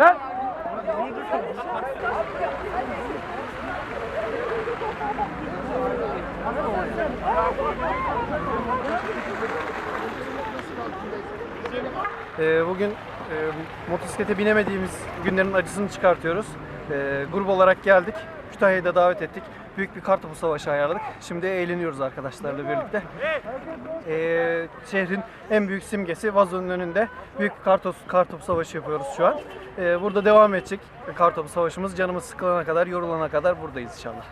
Lan! Lan! Ee, bugün e, motosiklete binemediğimiz günlerin acısını çıkartıyoruz. Ee, grup olarak geldik. Kütahya'ya da davet ettik. Büyük bir kartopu savaşı ayarladık. Şimdi eğleniyoruz arkadaşlarla birlikte. Ee, şehrin en büyük simgesi vazonun önünde büyük bir kartopu savaşı yapıyoruz şu an. Ee, burada devam edecek kartopu savaşımız. Canımız sıkılana kadar, yorulana kadar buradayız inşallah.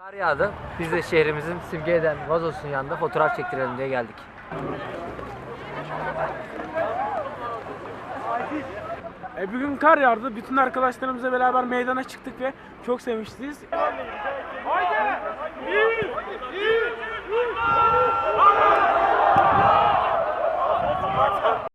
Kar yağdı. Biz de şehrimizin simge eden vazosunun yanında fotoğraf çektirelim diye geldik. E, bugün kar yağdı. Bütün arkadaşlarımızla beraber meydana çıktık ve çok sevmiştiyiz.